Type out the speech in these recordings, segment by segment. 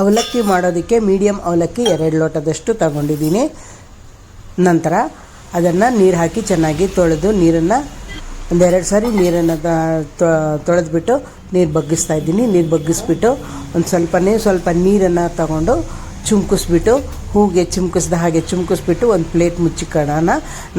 ಅವಲಕ್ಕಿ ಮಾಡೋದಕ್ಕೆ ಮೀಡಿಯಮ್ ಅವಲಕ್ಕಿ ಎರಡು ಲೋಟದಷ್ಟು ತಗೊಂಡಿದ್ದೀನಿ. ನಂತರ ಅದನ್ನು ನೀರು ಹಾಕಿ ಚೆನ್ನಾಗಿ ತೊಳೆದು ನೀರನ್ನು ಒಂದೆರಡು ಸಾರಿ ನೀರನ್ನು ತೊಳೆದ್ಬಿಟ್ಟು ನೀರು ಬಗ್ಗಿಸ್ತಾ ಇದ್ದೀನಿ. ನೀರು ಬಗ್ಗಿಸ್ಬಿಟ್ಟು ಒಂದು ಸ್ವಲ್ಪನೇ ಸ್ವಲ್ಪ ನೀರನ್ನು ತಗೊಂಡು ಚುಮ್ಕಿಸ್ಬಿಟ್ಟು ಹೂಗೆ ಚಿಮ್ಕಿಸ್ದ ಹಾಗೆ ಚಿಮ್ಕಿಸ್ಬಿಟ್ಟು ಒಂದು ಪ್ಲೇಟ್ ಮುಚ್ಚಿಕೊಳ್ಳೋಣ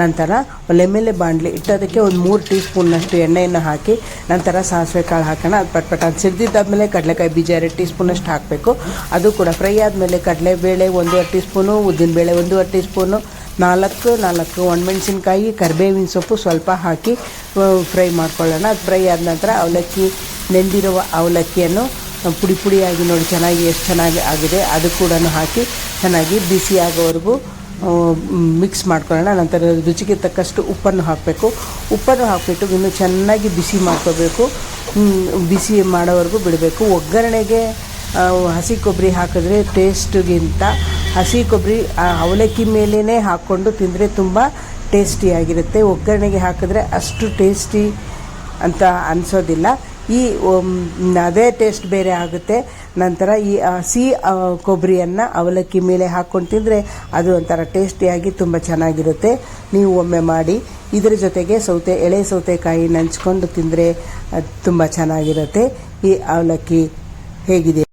ನಂತರ ಒಲೆ ಮೇಲೆ ಬಾಣಲಿ ಇಟ್ಟೋದಕ್ಕೆ ಒಂದು ಮೂರು ಟೀ ಸ್ಪೂನ್ನಷ್ಟು ಎಣ್ಣೆಯನ್ನು ಹಾಕಿ, ನಂತರ ಸಾಸಿವೆ ಕಾಳು ಹಾಕೋಣ. ಅದು ಪಟ್ ಪಟ್ ಅಂತ ಸಿಡ್ದಿದ್ದಾದಮೇಲೆ ಕಡಲೆಕಾಯಿ ಬೀಜ ಎರಡು ಟೀ ಸ್ಪೂನಷ್ಟು ಹಾಕಬೇಕು. ಅದು ಕೂಡ ಫ್ರೈ ಆದಮೇಲೆ ಕಡಲೆಬೇಳೆ ಒಂದೂವರೆ ಟೀ ಸ್ಪೂನು ಉದ್ದಿನಬೇಳೆ ಒಂದೂವರೆ ಟೀ ಸ್ಪೂನು ನಾಲ್ಕು ನಾಲ್ಕು ಒಣಮೆಣಸಿನ್ಕಾಯಿ, ಕರಿಬೇವಿನ ಸೊಪ್ಪು ಸ್ವಲ್ಪ ಹಾಕಿ ಫ್ರೈ ಮಾಡ್ಕೊಳ್ಳೋಣ. ಅದು ಫ್ರೈ ಆದ ನಂತರ ಅವಲಕ್ಕಿ, ನೆಂದಿರುವ ಅವಲಕ್ಕಿಯನ್ನು ಪುಡಿ ಪುಡಿಯಾಗಿ ನೋಡಿ, ಚೆನ್ನಾಗಿ ಎಷ್ಟು ಚೆನ್ನಾಗಿ ಆಗಿದೆ, ಅದು ಕೂಡ ಹಾಕಿ ಚೆನ್ನಾಗಿ ಬಿಸಿ ಆಗೋವರೆಗೂ ಮಿಕ್ಸ್ ಮಾಡ್ಕೊಳ್ಳೋಣ. ನಂತರ ರುಚಿಗೆ ತಕ್ಕಷ್ಟು ಉಪ್ಪನ್ನು ಹಾಕಬೇಕು. ಉಪ್ಪನ್ನು ಹಾಕಿಬಿಟ್ಟು ಇನ್ನು ಚೆನ್ನಾಗಿ ಬಿಸಿ ಮಾಡ್ಕೋಬೇಕು. ಬಿಸಿ ಮಾಡೋವರೆಗೂ ಬಿಡಬೇಕು. ಒಗ್ಗರಣೆಗೆ ಹಸಿ ಕೊಬ್ಬರಿ ಹಾಕಿದ್ರೆ ಟೇಸ್ಟ್ಗಿಂತ ಹಸಿ ಕೊಬ್ಬರಿ ಅವಲಕ್ಕಿ ಮೇಲೇ ಹಾಕ್ಕೊಂಡು ತಿಂದರೆ ತುಂಬ ಟೇಸ್ಟಿಯಾಗಿರುತ್ತೆ ಒಗ್ಗರಣೆಗೆ ಹಾಕಿದ್ರೆ ಅಷ್ಟು ಟೇಸ್ಟಿ ಅಂತ ಅನಿಸೋದಿಲ್ಲ. ಈ ಅದೇ ಟೇಸ್ಟ್ ಬೇರೆ ಆಗುತ್ತೆ. ನಂತರ ಈ ಸಿ ಕೊಬ್ಬರಿಯನ್ನು ಅವಲಕ್ಕಿ ಮೇಲೆ ಹಾಕ್ಕೊಂಡು ತಿಂದರೆ ಅದು ಒಂಥರ ಟೇಸ್ಟಿಯಾಗಿ ತುಂಬ ಚೆನ್ನಾಗಿರುತ್ತೆ. ನೀವು ಒಮ್ಮೆ ಮಾಡಿ, ಇದರ ಜೊತೆಗೆ ಸೌತೆ, ಎಳೆ ಸೌತೆಕಾಯಿ ನಂಚ್ಕೊಂಡು ತಿಂದರೆ ಅದು ತುಂಬ ಚೆನ್ನಾಗಿರುತ್ತೆ. ಈ ಅವಲಕ್ಕಿ ಹೇಗಿದೆ?